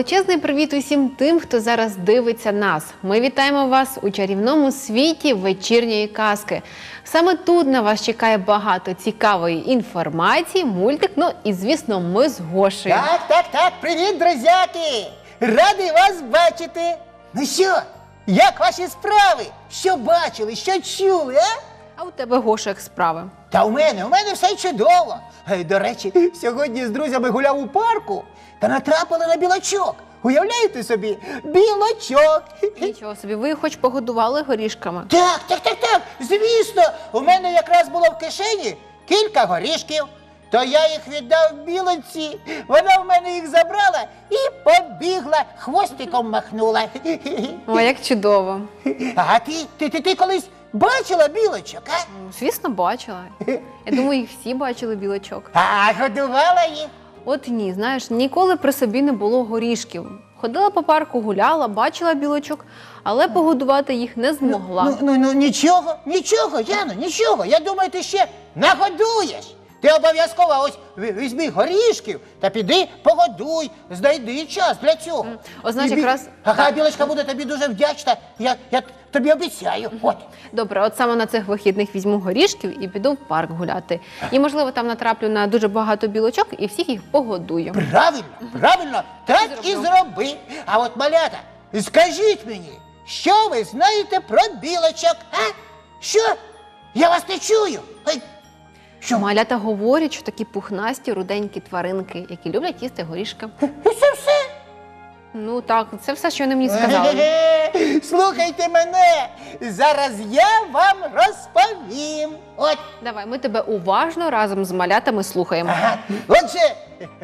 Величезний привіт усім тим, хто зараз дивиться нас. Ми вітаємо вас у чарівному світі вечірньої казки. Саме тут на вас чекає багато цікавої інформації, мультик. Ну і звісно, ми з Гошею. Так, так, так, привіт, друзяки! Радий вас бачити. Ну що, як ваші справи? Що бачили, що чули, а? А у тебе Гоша як справи? Та у мене, у мене все чудово. Е, До речі, сьогодні з друзями гуляв у парку та натрапили на білочок. Уявляєте собі, білочок. Нічого собі, ви хоч погодували горішками. Так, так, так, так. Звісно, у мене якраз було в кишені кілька горішків. То я їх віддав білоці. Вона в мене їх забрала і побігла, хвостиком махнула. О, як чудово. А ти, ти, ти, ти колись бачила білочок, а? Ну, Звісно, бачила. Я думаю, їх всі бачили білочок. А годувала їх. От ні, знаєш, ніколи при собі не було горішків. Ходила по парку, гуляла, бачила білочок, але погодувати їх не змогла. Ну, ну, ну нічого, нічого, Яно, нічого. Я думаю, ти ще нагодуєш. Ти обов'язково ось ві- візьми горішків та піди погодуй, знайди час для цього. Ось, знаєш, І бі- якраз- Ага, білочка буде тобі дуже вдячна. Я, я тобі обіцяю. От. Добре, от саме на цих вихідних візьму горішків і піду в парк гуляти. І, можливо, там натраплю на дуже багато білочок і всіх їх погодую. Правильно, правильно, так і зроблю. зроби. А от малята, скажіть мені, що ви знаєте про білочок? А? Що? Я вас не чую. Ай, що? Малята говорять, що такі пухнасті, руденькі тваринки, які люблять їсти горішки. Це все. Ну так, це все, що вони мені сказали. Слухайте мене. Зараз я вам розповім. От. Давай, ми тебе уважно разом з малятами слухаємо. Ага. Отже,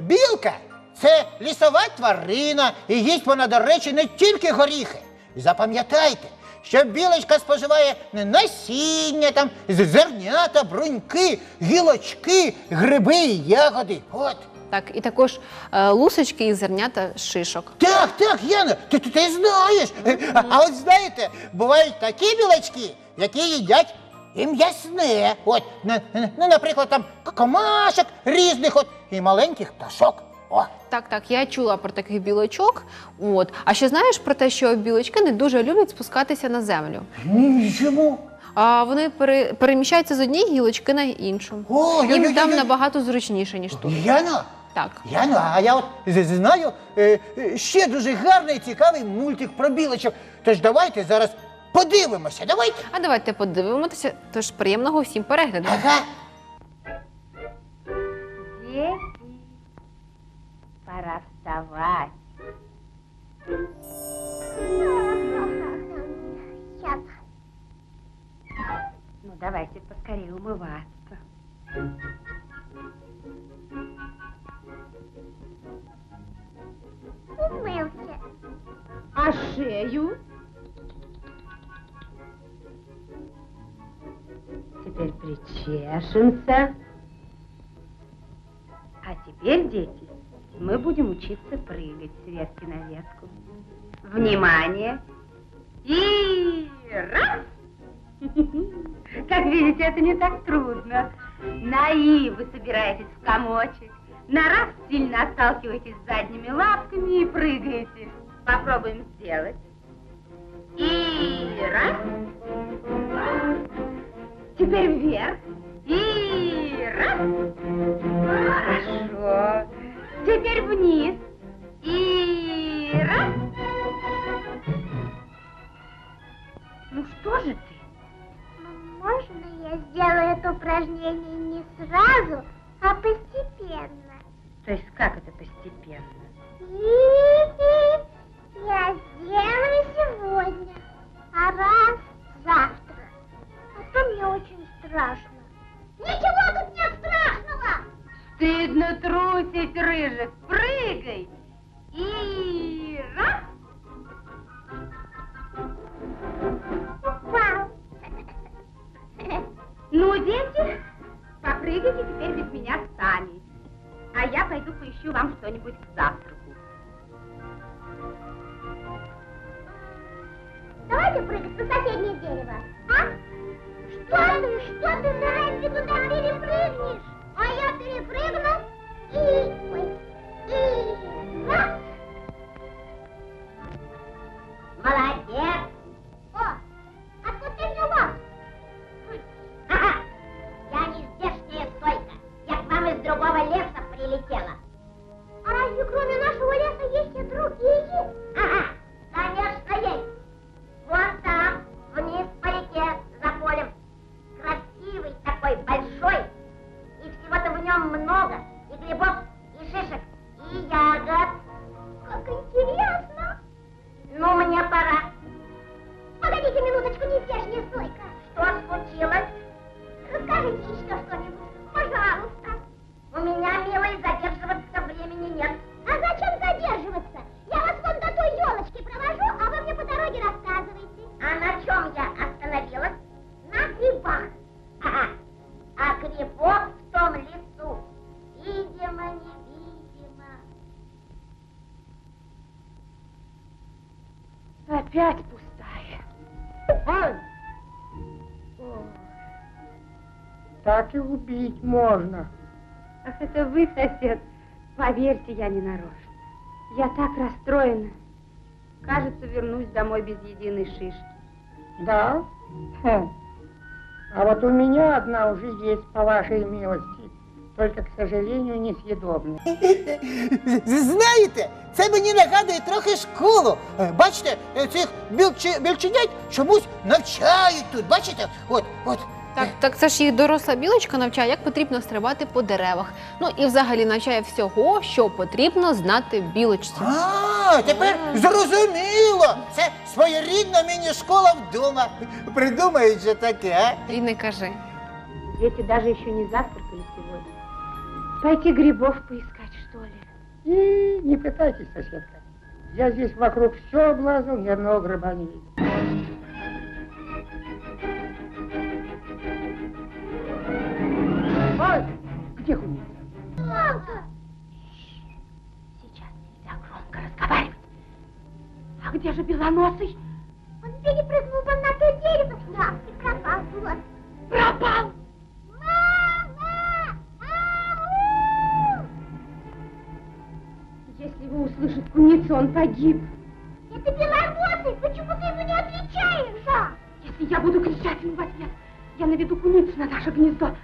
білка це лісова тварина, і їсть вона, до речі, не тільки горіхи. Запам'ятайте, що білочка споживає не насіння, там, зернята, бруньки, гілочки, гриби і ягоди. От. Так, і також е, лусочки і зернята з шишок. Так, так, Яна, ти, ти, ти знаєш. Е, А, а от знаєте, бувають такі білочки, які їдять і м'ясне. От, на- на- ну, наприклад, там к- комашок різних от, і маленьких пташок. О. Так, так, я чула про таких білочок. От. А ще знаєш про те, що білочки не дуже люблять спускатися на землю. Ні, Чому? А вони пере, переміщаються з однієї гілочки на іншу. О, Їм я- там я- я- набагато зручніше, ніж тут. Яна, Так. Яна, а я от з- знаю е, е, ще дуже гарний і цікавий мультик про білочок. Тож давайте зараз подивимося. Давайте. А давайте подивимося. Тож приємного всім перегляду. Ага. Пора вставать. Сейчас. Ну, давайте поскорее умываться. Умылся. А шею? Теперь причешемся. А теперь, дети, мы будем учиться прыгать с ветки на ветку. Внимание! И раз! Как видите, это не так трудно. На вы собираетесь в комочек. На раз сильно отталкиваетесь задними лапками и прыгаете. Попробуем сделать. И раз. Теперь вверх. И раз. Теперь вниз. И раз. Ну что же ты? Ну, Можно я сделаю это упражнение не сразу, а постепенно? То есть как это Дети, попрыгайте теперь без меня сами. А я пойду поищу вам что-нибудь к завтраку. Давайте прыгать на соседнее дерево, Так и убить можно. Ах, это вы, сосед. Поверьте, я не нарочно. Я так расстроена. Кажется, вернусь домой без единой шишки. Да? Хм. А вот у меня одна уже есть, по вашей милости. Только, к сожалению, несъедобная. Знаєте, це мені нагадує трохи школу. Е, Бачите, е, цих білчи, білченят чомусь навчають тут. Бачите? От, от. Так, так це ж їх доросла білочка навчає, як потрібно стрибати по деревах. Ну і взагалі навчає всього, що потрібно знати білочці. А, тепер зрозуміло. Це своєрідна міні-школа вдома. Придумають же таке, а? І не кажи. Дети даже еще не завтракали сегодня. Пойти грибов поискать, что ли? И не пытайтесь, соседка. Я здесь вокруг все облазил, ни одного гриба не видел. Ой, где куница? Мамка! Сейчас нельзя громко разговаривать. А где же белоносый? Он перепрыгнул вон на то дерево. Да, и пропал. Вот. Пропал! услышит куница, он погиб. Это беловодный, почему ты ему не отвечаешь? а? Если я буду кричать ему в ответ, я наведу куницу на наше гнездо.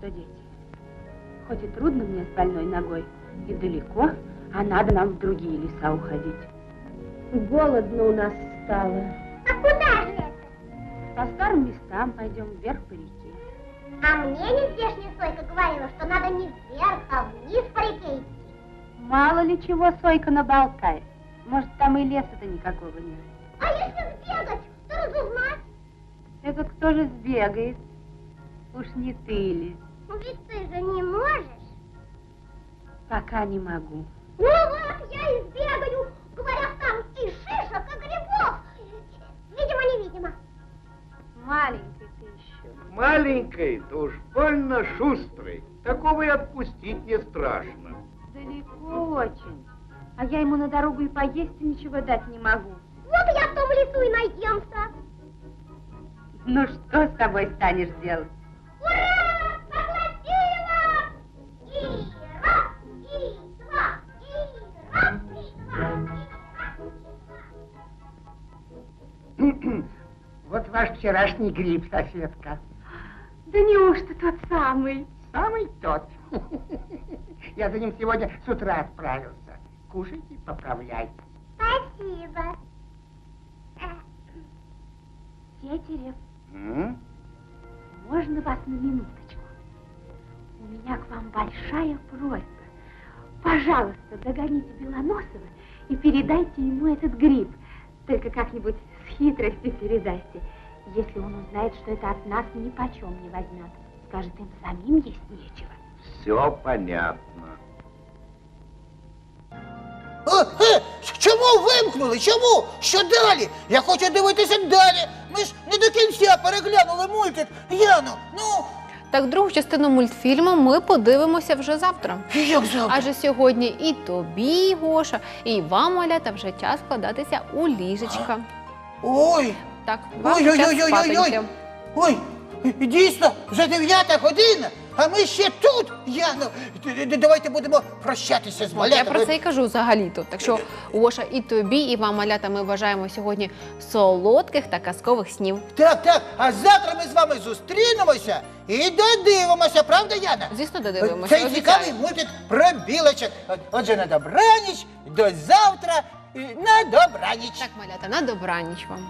Что, дети. Хоть и трудно мне с больной ногой и далеко, а надо нам в другие леса уходить. Голодно у нас стало. А куда же это? По старым местам пойдем вверх по реке. А мне нездешняя Сойка говорила, что надо не вверх, а вниз по реке идти. Мало ли чего Сойка наболтает. Может, там и леса-то никакого нет. А если сбегать, то разузнать? вот кто же сбегает? Уж не ты ли? Ну ведь ты же не можешь. Пока не могу. Ну вот, я и сбегаю. Говорят, там и шишек, и грибов. Видимо-невидимо. Маленький ты еще. Маленькой, да уж больно шустрый. Такого и отпустить не страшно. Далеко очень. А я ему на дорогу и поесть и ничего дать не могу. Вот я в том лесу и найдемся. Ну что с тобой станешь делать? Вчерашний гриб, соседка. Да неужто тот самый? Самый тот. Я за ним сегодня с утра отправился. Кушайте, поправляйте. Спасибо. Тетерев, М? можно вас на минуточку? У меня к вам большая просьба. Пожалуйста, догоните Белоносова и передайте ему этот гриб. Только как-нибудь с хитростью передайте. Если он узнает, что это от нас, ни почем не возьмет. Скажет, им самим есть нечего. Все понятно. О, е, чому вимкнули? Чому? Що далі? Я хочу дивитися далі. Ми ж не до кінця переглянули мультик. Яно, ну, Так, другу частину мультфільму ми подивимося вже завтра. як завтра? Адже сьогодні і тобі, Гоша, і вам, малята, вже час вкладатися у ліжечка. Ой, Так, вам час Ой-ой-ой-ой-ой-ой. спатоньки. ой, дійсно, вже дев'ята година, а ми ще тут. Яно, д- д- давайте будемо прощатися з От, малятами. я про це і кажу взагалі-то. Так що, Гоша, і тобі, і вам, малята, ми бажаємо сьогодні солодких та казкових снів. Так, так, а завтра ми з вами зустрінемося і додивимося, правда, Яна? Звісно, додивимося. Цей обіцяю. цікавий мультик про білочок. От- Отже, на добраніч, до завтра, на добраніч. Так, малята, на добраніч вам.